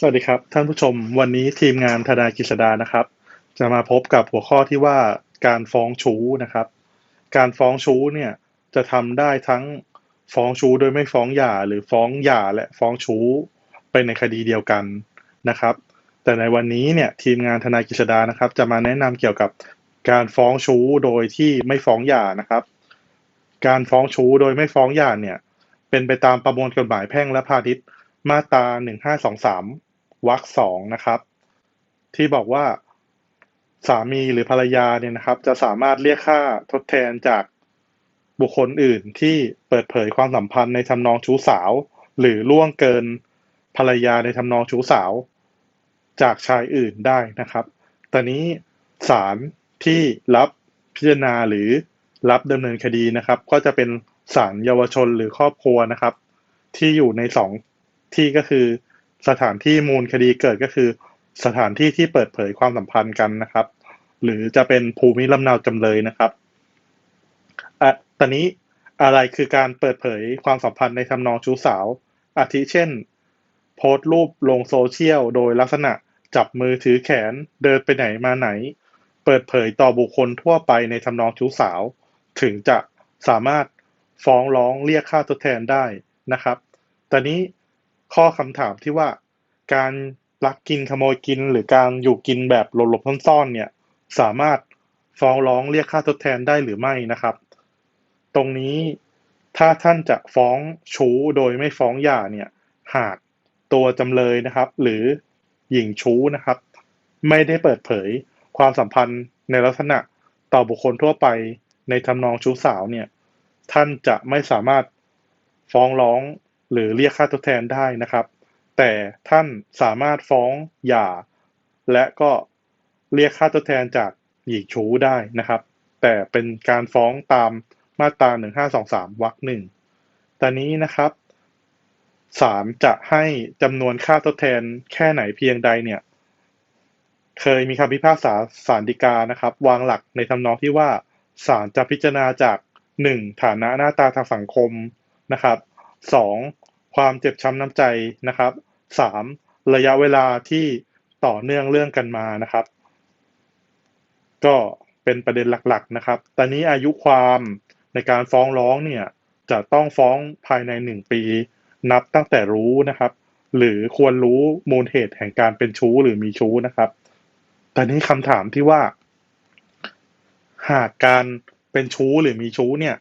สวัสดีครับ ท่านผู้ชมวันนี้ทีมงานธนายกฤษดานะครับ จะมาพบกับหัวข้อที่ว่าการฟ้องชู้นะครับ การฟ้องชู้เนี่ยจะทำได้ทั้งฟ้องชู้โดยไม่ฟ้องหย่า หรือฟ้องหย่าและฟ้องชู้ไปในคดีเดียวกันนะครับ แต่ในวันนี้เนี่ยทีมงานทนายกฤษดานะครับ จะมาแนะนำเกี่ยวกับการฟ้องชู้โดยที่ไม่ฟ้องหย่านะครับ การฟ้องชู้โดยไม่ฟ้องหย่าเนี่ยเป็นไปตามประมวลกฎหมายแพ่งและพาณิชย์มาตรา1523 วรรคสองนะครับ ที่บอกว่าสามีหรือภรรยาเนี่ยนะครับ จะสามารถเรียกค่าทดแทนจากบุคคลอื่นที่เปิดเผยความสัมพันธ์ในทำนองชู้สาว หรือล่วงเกินภรรยาในทำนองชู้สาว จากชายอื่นได้นะครับ ตอนนี้ศาลที่รับพิจารณาหรือรับดำเนินคดีนะครับ ก็จะเป็นศาลเยาวชนหรือครอบครัวนะครับ ที่อยู่ในสองที่ก็คือ สถานที่มูลคดีเกิดก็คือ สถานที่ที่เปิดเผยความสัมพันธ์กันนะครับ หรือจะเป็นภูมิลำเนาจำเลยนะครับอะตอนนี้อะไรคือการเปิดเผยความสัมพันธ์ในทำนองชู้สาว อาทิเช่น โพสต์รูปลงโซเชียลโดยลักษณะจับมือถือแขนเดินไปไหนมาไหน เปิดเผยต่อบุคคลทั่วไปในทำนองชู้สาว ถึงจะสามารถฟ้องร้องเรียกค่าทดแทนได้นะครับ ตอนนี้ ข้อคำถามที่ว่าการลักกินขโมยกิน หรือการอยู่กินแบบหลบๆซ่อนๆเนี่ยสามารถฟ้องร้องเรียกค่าทดแทนได้หรือไม่นะครับ ตรงนี้ถ้าท่านจะฟ้องชู้โดยไม่ฟ้องหย่าเนี่ยหากตัวจำเลยนะครับ หรือหญิงชู้นะครับ ไม่ได้เปิดเผยความสัมพันธ์ในลักษณะต่อบุคคลทั่วไปในทำนองชู้สาวเนี่ยท่านจะไม่สามารถฟ้องร้อง หรือเรียกค่าทดแทนได้นะครับ แต่ท่านสามารถฟ้องหย่า และก็เรียกค่าทดแทนจากหญิงชู้ได้นะครับ แต่เป็นการฟ้องตามมาตรา 1523วรรคหนึ่งตอนนี้นะครับศาลจะให้จำนวนค่าทดแทนแค่ไหนเพียงใดเนี่ย เคยมีคำพิพากษาศาลฎีกานะครับ วางหลักในทำนองที่ว่าศาลจะพิจารณาจากหนึ่งฐานะหน้าตาทางสังคมนะครับสอง ความเจ็บช้ำน้ำใจนะครับสามระยะเวลาที่ต่อเนื่องเรื่องกันมานะครับ ก็เป็นประเด็นหลักๆนะครับ ตอนนี้อายุความในการฟ้องร้องเนี่ยจะต้องฟ้องภายในหนึ่งปี นับตั้งแต่รู้นะครับ หรือควรรู้มูลเหตุแห่งการเป็นชู้หรือมีชู้นะครับตอนนี้คำถามที่ว่า หากการเป็นชู้หรือมีชู้เนี่ย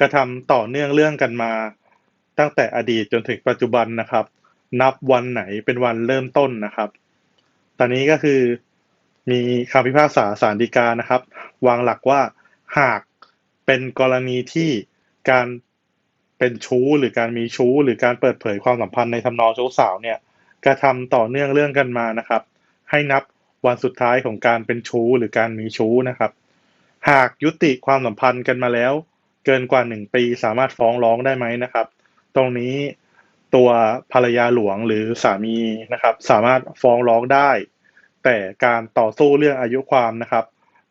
กระทำต่อเนื่องเรื่องกันมา ตั้งแต่อดีตจนถึงปัจจุบันนะครับ นับวันไหนเป็นวันเริ่มต้นนะครับ ตอนนี้ก็คือมีคำพิพากษาศาลฎีกานะครับ วางหลักว่าหากเป็นกรณีที่การเป็นชู้หรือการมีชู้ หรือการเปิดเผยความสัมพันธ์ในทำนองชู้สาวเนี่ยกระทำต่อเนื่องเรื่องกันมานะครับ ให้นับวันสุดท้ายของการเป็นชู้หรือการมีชู้นะครับ หากยุติความสัมพันธ์กันมาแล้ว เกินกว่าหนึ่งปีสามารถฟ้องร้องได้ไหมนะครับ ตรงนี้ตัวภรรยาหลวงหรือสามีนะครับ สามารถฟ้องร้องได้ แต่การต่อสู้เรื่องอายุความนะครับ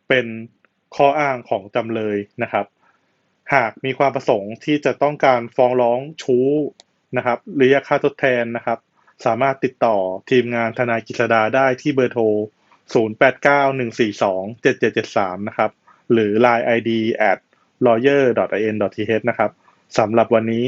เป็นข้ออ้างของจำเลยนะครับ หากมีความประสงค์ที่จะต้องการฟ้องร้องชู้นะครับหรือค่าทดแทนนะครับ สามารถติดต่อทีมงานทนายกฤษดาได้ที่เบอร์โทร 0891427773 นะครับ หรือ Line ID at lawyer.in.th นะครับสำหรับวันนี้